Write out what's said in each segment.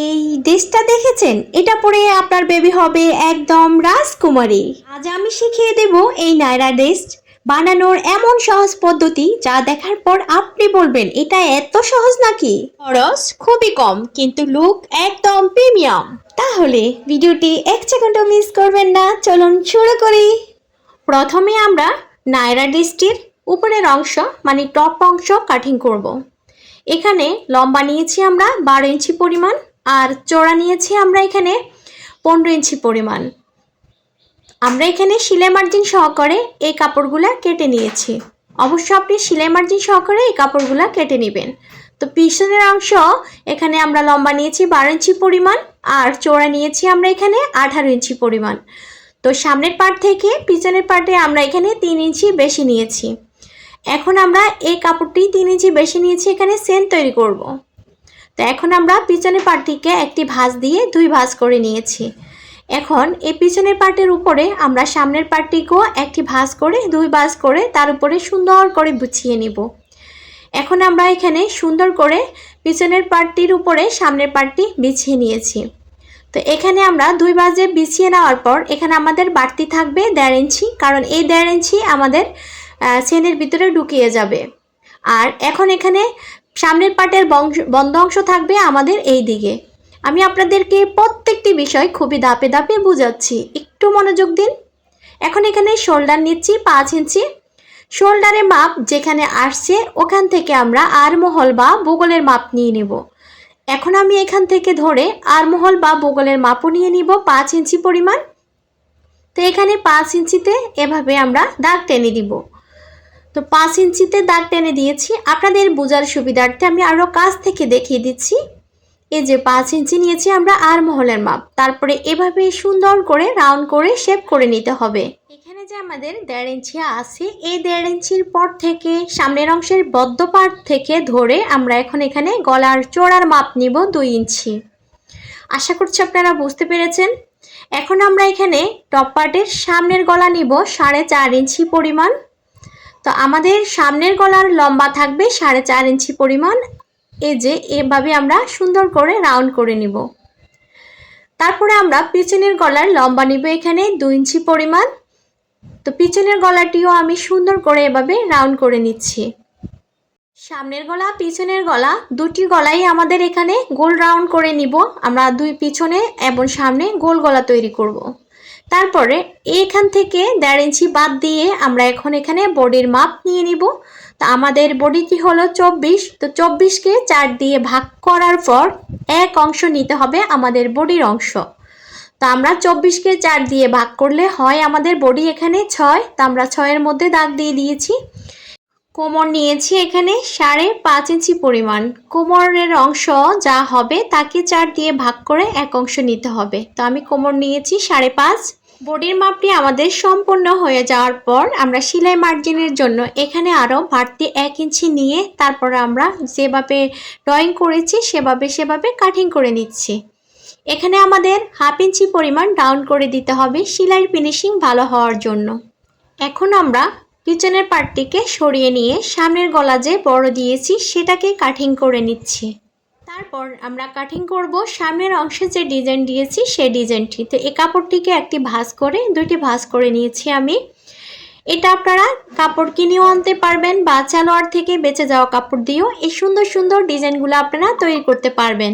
এই ড্রেসটা দেখেছেন? এটা পরে আপনার বেবি হবে একদম রাজকুমারী। আজ আমি শিখিয়ে দেব এই নায়রা ড্রেস বানানোর এমন সহজ পদ্ধতি যা দেখার পর আপনি বলবেন, এটা এত সহজ নাকি? খরচ খুবই কম, কিন্তু লুক একদম প্রিমিয়াম। তাহলে ভিডিওটি এক সেকেন্ডও মিস করবেন না, চলুন শুরু করি। প্রথমে আমরা নায়রা ড্রেসটির উপরের অংশ মানে টপ অংশ কাটিং করব। এখানে লম্বা নিয়েছি আমরা বারো ইঞ্চি পরিমাণ। আর চড়া নিয়েছি আমরা এখানে পনেরো ইঞ্চি পরিমাণ। আমরা এখানে সিলাই মার্জিন সহকারে এই কাপড়গুলা কেটে নিয়েছি। অবশ্য আপনি সেলাই মার্জিন সহকারে এই কাপড়গুলা কেটে নেবেন। তো পিছনের অংশ এখানে আমরা লম্বা নিয়েছি বারো ইঞ্চি পরিমাণ আর চওড়া নিয়েছি আমরা এখানে আঠারো ইঞ্চি পরিমাণ। তো সামনের পার্ট থেকে পিছনের পার্টে আমরা এখানে তিন ইঞ্চি বেশি নিয়েছি। এখন আমরা এই কাপড়টি তিন ইঞ্চি বেশি নিয়েছি, এখানে সেন তৈরি করব। তো এখন আমরা পিছনের পার্টটিকে একটি ভাঁজ দিয়ে দুই ভাঁজ করে নিয়েছি। এখন এই পিছনের পার্টের উপরে আমরা সামনের পার্টটিকেও একটি ভাঁজ করে দুই ভাঁজ করে তার উপরে সুন্দর করে বুছিয়ে নিব। এখন আমরা এখানে সুন্দর করে পিছনের পার্টটির উপরে সামনের পার্টটি বিছিয়ে নিয়েছি। তো এখানে আমরা দুই বাজে বিছিয়ে নেওয়ার পর এখানে আমাদের বাড়তি থাকবে দেড় ইঞ্চি, কারণ এই দেড় ইঞ্চি আমাদের চেনের ভিতরে ঢুকিয়ে যাবে। আর এখন এখানে সামনের পার্টের বন্ধ অংশ থাকবে আমাদের এই দিকে। আমি আপনাদেরকে প্রত্যেকটি বিষয় খুবই দাপে দাপে বুঝাচ্ছি। একটু মনোযোগ দিন। এখন এখানে শোল্ডার নিচ্ছি পাঁচ ইঞ্চি। শোল্ডারের মাপ যেখানে আসছে, ওখান থেকে আমরা আরমহল বা ভূগোলের মাপ নিয়ে নেব। এখন আমি এখান থেকে ধরে আরমহল বা ভূগোলের মাপও নিয়ে নিব পাঁচ ইঞ্চি পরিমাণ। তো এখানে পাঁচ ইঞ্চিতে এভাবে আমরা দাগ টেনে দিব। তো পাঁচ ইঞ্চিতে দাগ টেনে দিয়েছি। আপনাদের বোঝার সুবিধার্থে আমি আরও কাছ থেকে দেখিয়ে দিচ্ছি। এই যে পাঁচ ইঞ্চি নিয়েছি আমরা আর মহলের মাপ। তারপরে এভাবে সুন্দর করে রাউন্ড করে শেপ করে নিতে হবে। এখানে যে আমাদের দেড় ইঞ্চি আছে, এই দেড় ইঞ্চির পর থেকে, সামনের অংশের বদ্ধ পার্ট থেকে ধরে আমরা এখন এখানে গলার চোড়ার মাপ নিব দুই ইঞ্চি। আশা করছি আপনারা বুঝতে পেরেছেন। এখন আমরা এখানে টপ পার্টের সামনের গলা নিব সাড়ে চার ইঞ্চি পরিমাণ। তো আমাদের সামনের গলার লম্বা থাকবে সাড়ে চার ইঞ্চি পরিমাণ। এই যে, এভাবে আমরা সুন্দর করে রাউন্ড করে নিব। তারপরে আমরা পিছনের গলার লম্বা নিব এখানে দুই ইঞ্চি পরিমাণ। তো পিছনের গলাটিও আমি সুন্দর করে এভাবে রাউন্ড করে নিচ্ছি। সামনের গলা, পিছনের গলা, দুটি গলাই আমাদের এখানে গোল রাউন্ড করে নিব। আমরা দুই পিছনে এবং সামনে গোল গলা তৈরি করব। তারপরে এখান থেকে দেড় ইঞ্চি বাদ দিয়ে আমরা এখন এখানে বডির মাপ নিয়ে নিব। তো আমাদের বডিটি হলো চব্বিশ। তো চব্বিশকে চার দিয়ে ভাগ করার পর এক অংশ নিতে হবে আমাদের বডির অংশ। তো আমরা চব্বিশকে চার দিয়ে ভাগ করলে হয় আমাদের বডি এখানে ছয়। তো আমরা ছয়ের মধ্যে দাগ দিয়ে দিয়েছি। কোমর নিয়েছি এখানে সাড়ে পাঁচ ইঞ্চি পরিমাণ। কোমরের অংশ যা হবে তাকে চার দিয়ে ভাগ করে এক অংশ নিতে হবে। তো আমি কোমর নিয়েছি সাড়ে পাঁচ। বডির মাপটি আমাদের সম্পূর্ণ হয়ে যাওয়ার পর আমরা সেলাই মার্জিনের জন্য এখানে আরও বাড়তি এক ইঞ্চি নিয়ে তারপর আমরা যেভাবে ড্রয়িং করেছি, সেভাবে সেভাবে কাটিং করে নিচ্ছি। এখানে আমাদের হাফ ইঞ্চি পরিমাণ ডাউন করে দিতে হবে, সেলাইয়ের ফিনিশিং ভালো হওয়ার জন্য। এখন আমরা পিছনের পার্টটিকে সরিয়ে নিয়ে সামনের গলা যে বড় দিয়েছি, সেটাকে কাটিং করে নিচ্ছি। তারপর আমরা কাটিং করব। সামনের অংশে যে ডিজাইন দিয়েছি, সেই ডিজাইনটি তো এই কাপড়টিকে একটি ভাঁজ করে, দুইটি ভাঁজ করে নিয়েছি আমি। এটা আপনারা কাপড় কিনেও আনতে পারবেন বা চালোয়ার থেকে বেঁচে যাওয়া কাপড় দিয়েও এই সুন্দর সুন্দর ডিজাইনগুলো আপনারা তৈরি করতে পারবেন।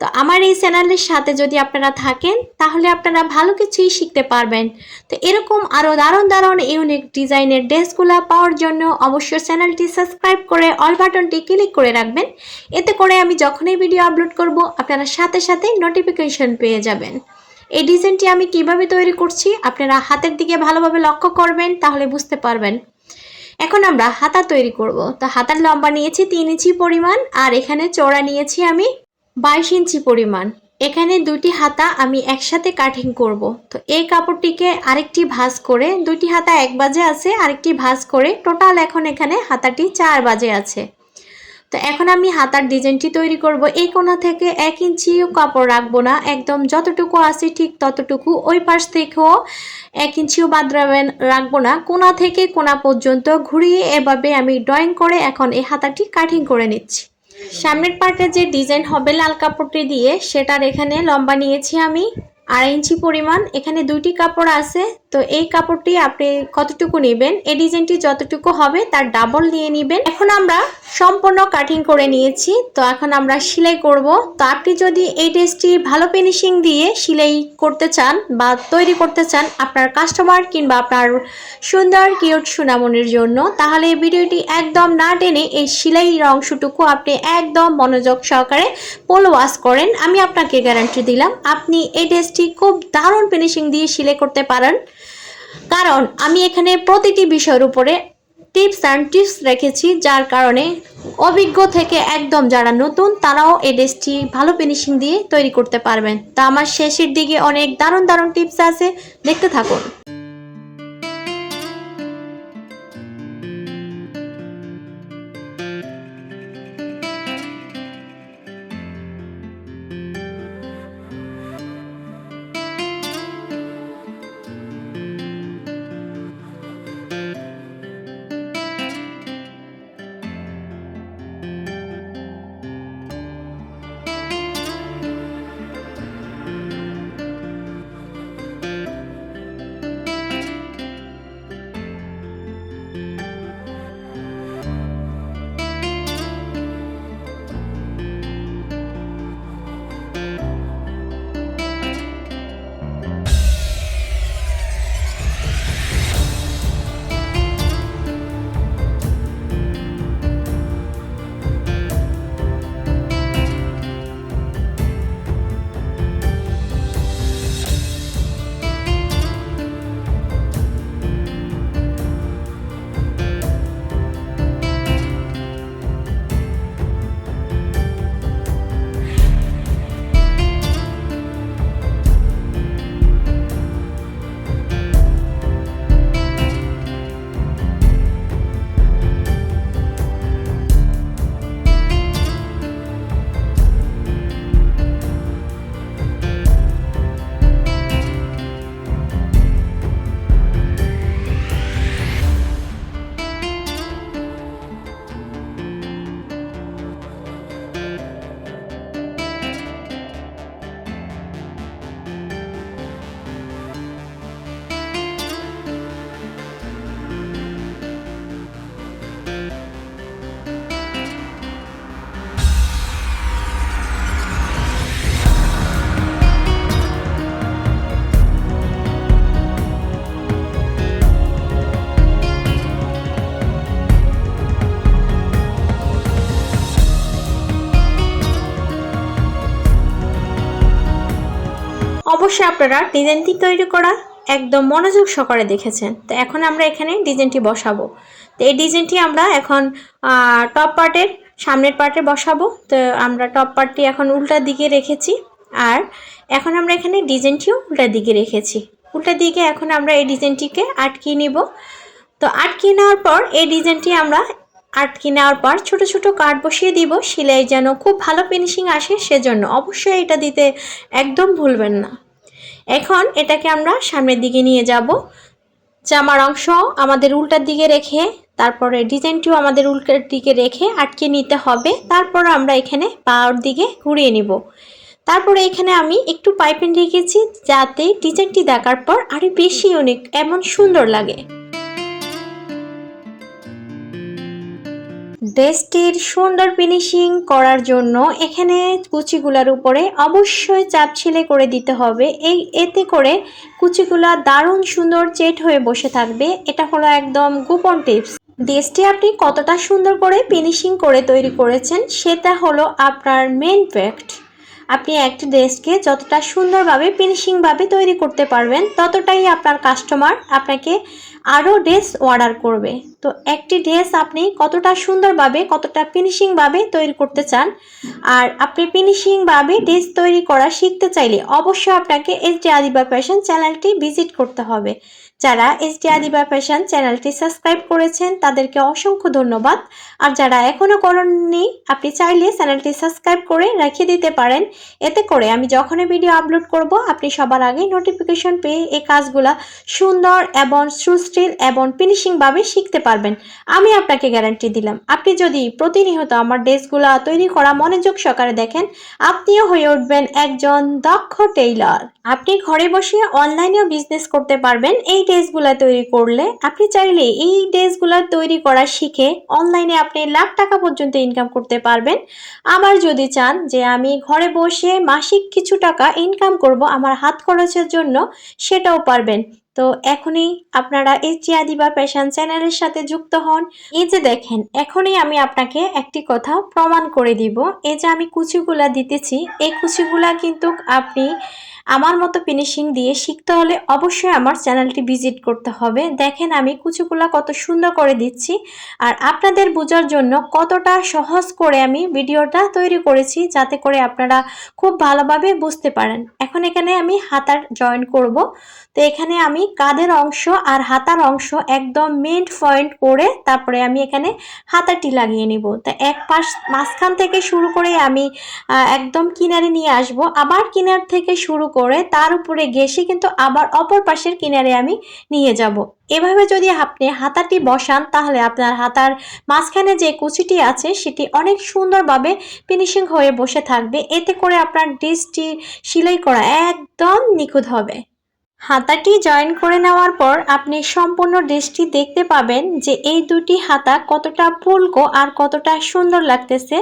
তো আমার এই চ্যানেলের সাথে যদি আপনারা থাকেন, তাহলে আপনারা ভালো কিছুই শিখতে পারবেন। তো এরকম আরও দারুণ দারুণ ইউনিক ডিজাইনের ড্রেসগুলো পাওয়ার জন্য অবশ্যই চ্যানেলটি সাবস্ক্রাইব করে অল বাটনটি ক্লিক করে রাখবেন। এতে করে আমি যখনই ভিডিও আপলোড করব, আপনারা সাথে সাথে নোটিফিকেশন পেয়ে যাবেন। এই ডিজাইনটি আমি কীভাবে তৈরি করছি আপনারা হাতের দিকে ভালোভাবে লক্ষ্য করবেন, তাহলে বুঝতে পারবেন। এখন আমরা হাতা তৈরি করব। তো হাতার লম্বা নিয়েছি তিন ইঞ্চি পরিমাণ, আর এখানে চওড়া নিয়েছি আমি বাইশ ইঞ্চি পরিমাণ। এখানে দুটি হাতা আমি একসাথে কাটিং করব। তো এই কাপড়টিকে আরেকটি ভাঁজ করে দুটি হাতা এক বাজে আছে, আরেকটি ভাঁজ করে টোটাল এখন এখানে হাতাটি চার বাজে আছে। তো এখন আমি হাতার ডিজাইনটি তৈরি করব। এই কোনা থেকে এক ইঞ্চিও কাপড় রাখব না। একদম যতটুকু আছে ঠিক ততটুকু ওই পাশ থেকেও এক ইঞ্চিও বাদ রাখবেন- রাখব না। কোনা থেকে কোনা পর্যন্ত ঘুরিয়ে এভাবে আমি ড্রয়িং করে এখন এই হাতাটি কাটিং করে নিচ্ছি। সামনের পার্টে যে ডিজাইন হবে লাল কাপড়টি দিয়ে, সেটার এখানে লম্বা নিয়েছি আমি। আড়াই ইঞ্চি পরিমাণ। এখানে দুইটি কাপড় আছে। তো এই কাপড়টি আপনি কতটুকু নেবেন? এই ডিজাইনটি যতটুকু হবে তার ডাবল নিয়ে নেবেন। এখন আমরা সম্পূর্ণ কাটিং করে নিয়েছি। তো এখন আমরা সেলাই করব। তো আপনি যদি এই ড্রেসটি ভালো ফিনিশিং দিয়ে সেলাই করতে চান বা তৈরি করতে চান আপনার কাস্টমার কিংবা আপনার সুন্দর কিউট সুনামনির জন্য, তাহলে ভিডিওটি একদম না টেনে এই সেলাইয়ের অংশটুকু আপনি একদম মনোযোগ সহকারে পোলো ওয়াশ করেন। আমি আপনাকে গ্যারান্টি দিলাম, আপনি এই ড্রেসটি খুব দারুণ ফিনিশিং দিয়ে সেলাই করতে পারেন। কারণ আমি এখানে প্রতিটি বিষয়ের উপরে টিপস অ্যান্ড টিপস রেখেছি, যার কারণে অভিজ্ঞ থেকে একদম যারা নতুন, তারাও এই ড্রেসটি ভালো ফিনিশিং দিয়ে তৈরি করতে পারবেন। তা আমার শেষের দিকে অনেক দারুণ দারুণ টিপস আছে, দেখতে থাকুন। অবশ্যই আপনারা ডিজাইনটি তৈরি করা একদম মনোযোগ সহকারে দেখেছেন। তো এখন আমরা এখানে ডিজাইনটি বসাবো। তো এই ডিজাইনটি আমরা এখন টপ পার্টের সামনের পার্টে বসাবো। তো আমরা টপ পার্টটি এখন উল্টার দিকে রেখেছি। আর এখন আমরা এখানে ডিজাইনটিও উল্টার দিকে রেখেছি। উল্টার দিকে এখন আমরা এই ডিজাইনটিকে আটকিয়ে নিব। তো আটকিয়ে নেওয়ার পর এই ডিজাইনটি আমরা আটকে নেওয়ার পর ছোট ছোট কাঠ বসিয়ে দিব। সেলাই যেন খুব ভালো ফিনিশিং আসে, সেজন্য অবশ্যই এটা দিতে একদম ভুলবেন না। এখন এটাকে আমরা সামনের দিকে নিয়ে যাব। জামার অংশ আমাদের উল্টার দিকে রেখে, তারপরে ডিজাইনটিও আমাদের উল্টার দিকে রেখে আটকে নিতে হবে। তারপর আমরা এখানে পাওয়ার দিকে ঘুরিয়ে নিব। তারপরে এখানে আমি একটু পাইপিং রেখেছি যাতে ডিজাইনটি দেখার পর আরও বেশি অনেক এমন সুন্দর লাগে। ড্রেসটির সুন্দর ফিনিশিং করার জন্য এখানে কুচিগুলার উপরে অবশ্যই চাপ ছেলে করে দিতে হবে। এই এতে করে কুচিগুলা দারুণ সুন্দর চেট হয়ে বসে থাকবে। এটা হলো একদম গোপন টিপস। ড্রেসটি আপনি কতটা সুন্দর করে ফিনিশিং করে তৈরি করেছেন, সেটা হলো আপনার মেন ফ্যাক্ট আপনি একটি ড্রেসকে যতটা সুন্দরভাবে ফিনিশিংভাবে তৈরি করতে পারবেন, ততটাই আপনার কাস্টমার আপনাকে আরও ড্রেস অর্ডার করবে। তো একটি ড্রেস আপনি কতটা সুন্দরভাবে, কতটা ফিনিশিংভাবে তৈরি করতে চান, আর আপনি ফিনিশিংভাবে ড্রেস তৈরি করা শিখতে চাইলে অবশ্যই আপনাকে এস ডি আদিবা ফ্যাশন চ্যানেলটি ভিজিট করতে হবে। যারা এস ডি আদিবা ফ্যাশন চ্যানেলটি সাবস্ক্রাইব করেছেন, তাদেরকে অসংখ্য ধন্যবাদ। আর যারা এখনও করেননি, আপনি চাইলে চ্যানেলটি সাবস্ক্রাইব করে রেখে দিতে পারেন। এতে করে আমি যখনই ভিডিও আপলোড করব, আপনি সবার আগেই নোটিফিকেশন পেয়ে এই কাজগুলা সুন্দর এবং সুস্থির এবং ফিনিশিংভাবে শিখতে পারবেন। আমি আপনাকে গ্যারান্টি দিলাম, আপনি যদি প্রতিনিয়ত আমার ড্রেসগুলা তৈরি করা মনোযোগ সহকারে দেখেন, আপনিও হয়ে উঠবেন একজন দক্ষ টেইলর আপনি ঘরে বসে অনলাইনেও বিজনেস করতে পারবেন, এই ড্রেসগুলা তৈরি করলে আপনি চাইলে এই ড্রেসগুলা তৈরি করা শিখে অনলাইনে আপনি লাখ টাকা পর্যন্ত ইনকাম করতে পারবেন। আবার যদি চান যে আমি ঘরে বসে মাসিক কিছু টাকা ইনকাম করব আমার হাত খরচের জন্য, সেটাও পারবেন। তো এখনই আপনারা এই চিয়াদিবা ফ্যাশন চ্যানেলের সাথে যুক্ত হন। এই যে দেখেন, এখনই আমি আপনাকে একটি কথা প্রমাণ করে দিব। এই যে আমি কুচিগুলা দিতেছি, এই কুচিগুলা কিন্তু আপনি আমার মতো ফিনিশিং দিয়ে শিখতে হলে অবশ্যই আমার চ্যানেলটি ভিজিট করতে হবে। দেখেন আমি কুচিগুলা কত সুন্দর করে দিচ্ছি আর আপনাদের বোঝার জন্য কতটা সহজ করে আমি ভিডিওটা তৈরি করেছি যাতে করে আপনারা খুব ভালোভাবে বুঝতে পারেন। এখন এখানে আমি হাতার জয়েন করব। তো এখানে আমি কাঁধের অংশ আর হাতার অংশ একদম মেন পয়েন্ট করে তারপরে আমি এখানে হাতাটি লাগিয়ে নিব। তো এক পাশ মাঝখান থেকে শুরু করে আমি একদম কিনারে নিয়ে আসব। আবার কিনার থেকে শুরু করে তার উপরে ঘেসে কিন্তু আবার অপর পাশের কিনারে আমি নিয়ে যাব। এভাবে যদি আপনি হাতাটি বসান, তাহলে আপনার হাতার মাঝখানে যে কুচিটি আছে, সেটি অনেক সুন্দরভাবে ফিনিশিং হয়ে বসে থাকবে। এতে করে আপনার ড্রেসটি সেলাই করা একদম নিখুঁত হবে। হাতাটি জয়েন করে নেওয়ার পর আপনি সম্পূর্ণ ড্রেসটি দেখতে পাবেন যে এই দুটি হাতা কতটা ফুলকো আর কতটা সুন্দর লাগতেছে।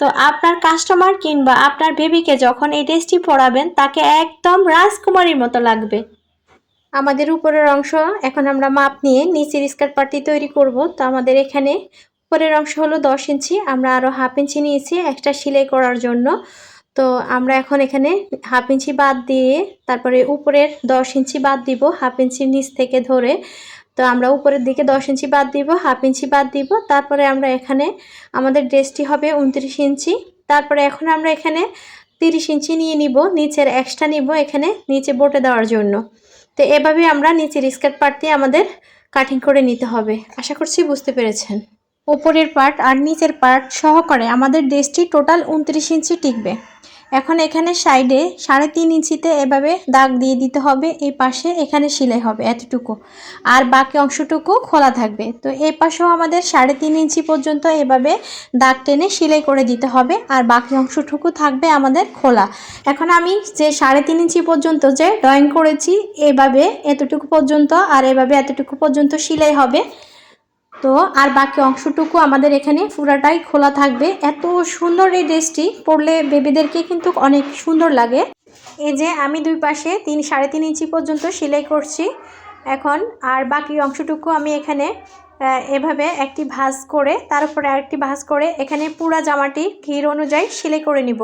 তো আপনার কাস্টমার কিংবা আপনার বেবিকে যখন এই ড্রেসটি পরাবেন, তাকে একদম রাজকুমারীর মতো লাগবে। আমাদের উপরের অংশ, এখন আমরা মাপ নিয়ে নিচের স্কার্ট পার্টি তৈরি করব। তো আমাদের এখানে উপরের অংশ হলো দশ ইঞ্চি, আমরা আরও হাফ ইঞ্চি নিয়েছি একটা সেলাই করার জন্য। তো আমরা এখন এখানে হাফ ইঞ্চি বাদ দিয়ে তারপরে উপরের দশ ইঞ্চি বাদ দিব, হাফ ইঞ্চির নিচ থেকে ধরে। তো আমরা উপরের দিকে দশ ইঞ্চি বাদ দিব, হাফ ইঞ্চি বাদ দিব। তারপরে আমরা এখানে আমাদের ড্রেসটি হবে উনত্রিশ ইঞ্চি। তারপরে এখন আমরা এখানে তিরিশ ইঞ্চি নিয়ে নিব, নিচের এক্সট্রা নিব এখানে নিচে বোটে দেওয়ার জন্য। তো এভাবে আমরা নিচের স্কার্ট পার্ট দিয়ে আমাদের কাটিং করে নিতে হবে। আশা করছি বুঝতে পেরেছেন। ওপরের পার্ট আর নিচের পার্ট সহকারে আমাদের ড্রেসটি টোটাল উনত্রিশ ইঞ্চি টিকবে। এখন এখানে সাইডে সাড়ে তিন ইঞ্চিতে এভাবে দাগ দিয়ে দিতে হবে, এই পাশে এখানে সিলাই হবে এতটুকু। আর বাকি অংশটুকু খোলা থাকবে। তো এই পাশেও আমাদের সাড়ে তিন ইঞ্চি পর্যন্ত এভাবে দাগ টেনে সিলাই করে দিতে হবে, আর বাকি অংশটুকু থাকবে আমাদের খোলা। এখন আমি যে সাড়ে তিন ইঞ্চি পর্যন্ত যে ড্রয়িং করেছি, এভাবে এতটুকু পর্যন্ত আর এভাবে এতটুকু পর্যন্ত সিলাই হবে। তো আর বাকি অংশটুকু আমাদের এখানে পুরাটাই খোলা থাকবে। এত সুন্দর এই ড্রেসটি পরলে বেবিদেরকে কিন্তু অনেক সুন্দর লাগে। এই যে আমি দুই পাশে তিন, সাড়ে তিন ইঞ্চি পর্যন্ত সেলাই করছি। এখন আর বাকি অংশটুকু আমি এখানে এভাবে একটি ভাঁজ করে, তার উপরে আরেকটি ভাঁজ করে এখানে পুরা জামাটি ঘির অনুযায়ী সেলাই করে নিব।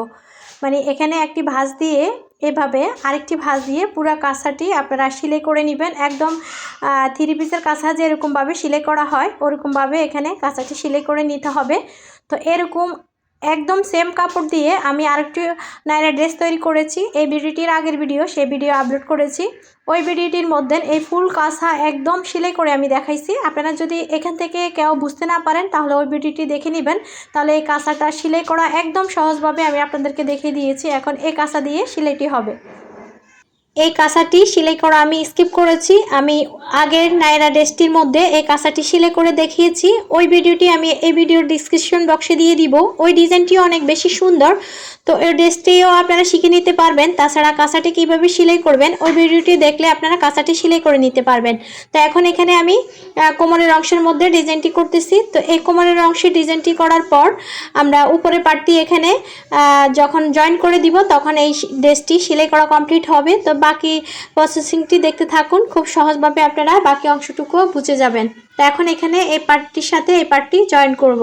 মানে এখানে একটি ভাঁজ দিয়ে এভাবে আরেকটি ভাঁজ দিয়ে পুরো কাঁসাটি আপনারা সিলাই করে নেবেন। একদম থ্রি পিসের কাঁসা যেরকমভাবে সিলাই করা হয়, ওরকমভাবে এখানে কাঁসাটি সিলাই করে নিতে হবে। তো এরকম একদম সেম কাপড় দিয়ে আমি আরেকটি নাইরা ড্রেস তৈরি করেছি। এই ভিডিওটির আগের ভিডিও সেই ভিডিও আপলোড করেছি। ওই ভিডিওটির মধ্যে এই ফুল কাঁসা একদম সেলাই করে আমি দেখাইছি। আপনারা যদি এখান থেকে কেউ বুঝতে না পারেন, তাহলে ওই ভিডিওটি দেখে নেবেন। তাহলে এই কাঁসাটা সেলাই করা একদম সহজভাবে আমি আপনাদেরকে দেখিয়ে দিয়েছি। এখন এই কাঁসা দিয়ে সেলাইটি হবে। এই কাঁসাটি সেলাই করা আমি স্কিপ করেছি। আমি আগের নায়রা ড্রেসটির মধ্যে এই কাঁসাটি সেলাই করে দেখিয়েছি। ওই ভিডিওটি আমি এই ভিডিওর ডিসক্রিপশন বক্সে দিয়ে দিব। ওই ডিজাইনটি অনেক বেশি সুন্দর। তো এই ড্রেসটিও আপনারা শিখে নিতে পারবেন। তাছাড়া কাঁসাটি কীভাবে সেলাই করবেন, ওই ভিডিওটি দেখলে আপনারা কাঁসাটি সেলাই করে নিতে পারবেন। তো এখন এখানে আমি কোমরের অংশের মধ্যে ডিজাইনটি করতেছি। তো এই কোমরের অংশে ডিজাইনটি করার পর আমরা উপরে পার্টটি এখানে যখন জয়েন করে দিব, তখন এই ড্রেসটি সেলাই করা কমপ্লিট হবে। তো বাকি প্রসেসিংটি দেখতে থাকুন, খুব সহজভাবে আপনারা বাকি অংশটুকুও বুঝে যাবেন। তো এখন এখানে এই পার্টটির সাথে এই পার্টটি জয়েন করব।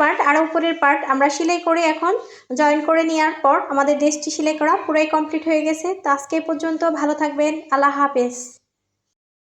পার্ট আর উপরের পার্ট আমরা সেলাই করে এখন জয়েন করে নেওয়ার পর আমাদের ড্রেসটি সেলাই করা পুরাই কমপ্লিট হয়ে গেছে। তো আজকে পর্যন্ত ভালো থাকবেন। আল্লাহ হাফেজ।